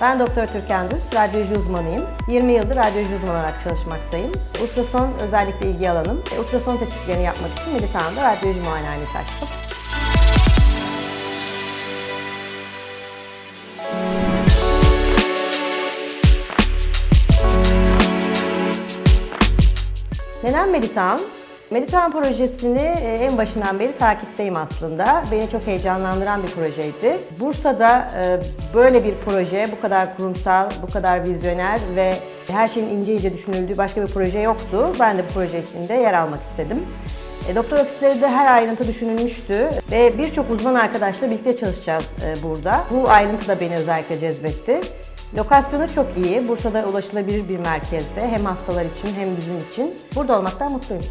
Ben Doktor Türkan Düz, radyoloji uzmanıyım. 20 yıldır radyoloji uzmanı olarak çalışmaktayım. Ultrason özellikle ilgi alanım. Ultrason tetkiklerini yapmak için Meditan'da radyoloji muayenehanesi açtım. Neden Meditan? Meditan projesini e, en başından beri takipteyim aslında. Beni çok heyecanlandıran bir projeydi. Bursa'da e, böyle bir proje, bu kadar kurumsal, bu kadar vizyoner ve her şeyin ince ince düşünüldüğü başka bir proje yoktu. Ben de bu proje içinde yer almak istedim. E, Doktor ofisleri de her ayrıntı düşünülmüştü ve birçok uzman arkadaşla birlikte çalışacağız burada. Bu ayrıntı da beni özellikle cezbetti. Lokasyonu çok iyi. Bursa'da ulaşılabilir bir merkezde. Hem hastalar için hem bizim için. Burada olmaktan mutluyum.